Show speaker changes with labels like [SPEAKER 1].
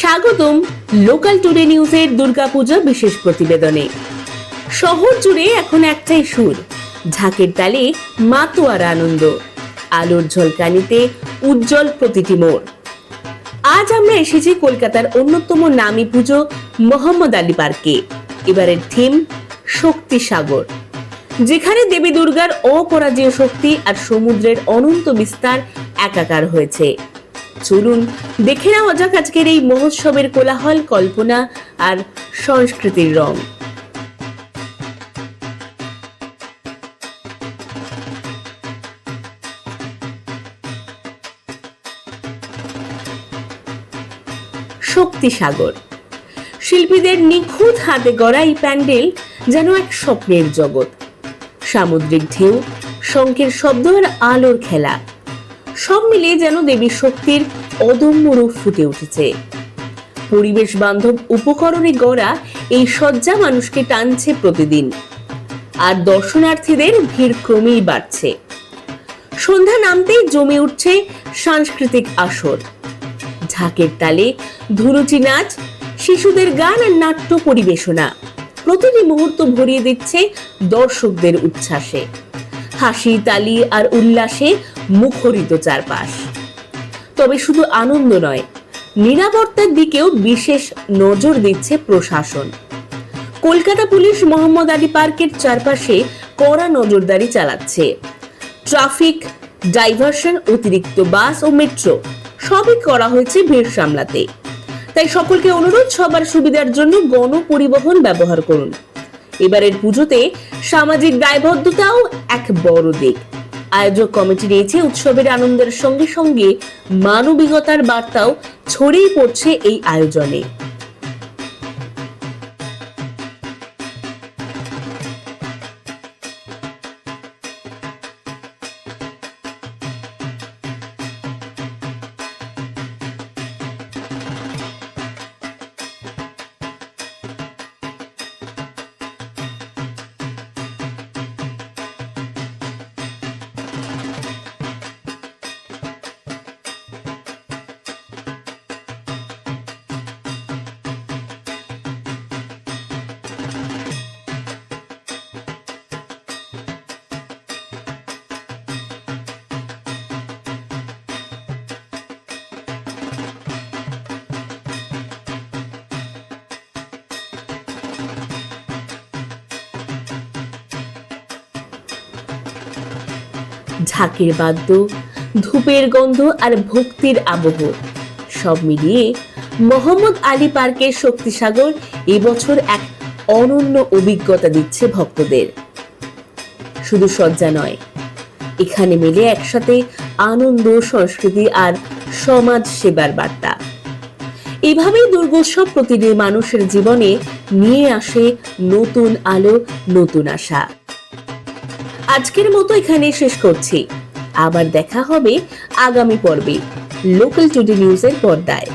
[SPEAKER 1] স্বাগতম local today নিউজের দুর্গাপূজা বিশেষ প্রতিবেদনে। শহর জুড়ে এখন একটাই সুর, ঝাঁকের তালে মাতোয়ার আনন্দ, আলোর ঝলকানিতে উজ্জ্বল প্রতিটি মোড়। আজ আমরা এসেছি কলকাতার অন্যতম নামী পুজো মোহাম্মদ আলী পার্কে, এবারের থিম শক্তি সাগর, যেখানে দেবী দুর্গার অপরাজেয় শক্তি আর সমুদ্রের অনন্ত বিস্তার একাকার হয়েছে। চলুন দেখে নেওয়া যাক আজকের এই মহোৎসবের কোলাহল, কল্পনা আর সংস্কৃতির রং। শক্তি সাগর। শিল্পীদের নিখুঁত হাতে গড়া এই প্যান্ডেল যেন এক স্বপ্নের জগৎ। সামুদ্রিক ঢেউ শঙ্কের শব্দ আর আলোর খেলা। সব মিলিয়ে যেন দেবীর শক্তির অদম্য রূপ ফুটে উঠেছে। পরিবেশ বান্ধব উপকরণে গড়া এই সজ্জা মানুষকে টানছে প্রতিদিন। আর দর্শনার্থীদের ভিড় ক্রমেই বাড়ছে। সন্ধ্যা নামতেই জমে উঠছে সাংস্কৃতিক আসর। ঝাঁকের তালে ধুরুচি নাচ, শিশুদের গান আর নাট্য পরিবেশনা প্রতিটি মুহূর্ত ভরিয়ে দিচ্ছে দর্শকদের উচ্ছ্বাসে। হাসি, তালি আর উল্লাসে মুখরিত চারপাশ। তবে শুধু আনন্দ নয়, নিরাপত্তার দিকেও বিশেষ নজর দিচ্ছে প্রশাসন। কলকাতা পুলিশ মোহাম্মদ আলী পার্কের চারপাশে কড়া নজরদারি চালাচ্ছে। ট্রাফিক, ডাইভারশন, অতিরিক্ত বাস ও মেট্রো সবই করা হয়েছে ভিড় সামলাতে। তাই সকলকে অনুরোধ, সবার সুবিধার জন্য গণপরিবহন ব্যবহার করুন। এবারের পুজোতে সামাজিক দায়বদ্ধতাও এক বড় দিক। আয়োজক কমিটি রয়েছে। উৎসবের আনন্দের সঙ্গে সঙ্গে মানবিকতার বার্তাও ছড়িয়ে পড়ছে এই আয়োজনে। ঝাঁকের বাদ্য, ধূপের গন্ধ আর ভক্তির আবহ। সব মিলিয়ে মোহাম্মদ আলী পার্কের শক্তিসাগর এবছর এক অনন্য অভিজ্ঞতা দিচ্ছে ভক্তদের। শুধু সজ্জা নয়, এখানে মিলে একসাথে আনন্দ, সংস্কৃতি আর সমাজ সেবার বার্তা। এভাবেই দুর্গোৎসব প্রতিটি মানুষের জীবনে নিয়ে আসে নতুন আলো, নতুন আশা। আজকের মতো এখানে শেষ করছি। আবার দেখা হবে আগামী পর্বে। লোকাল টুডে নিউজের পর্দায়।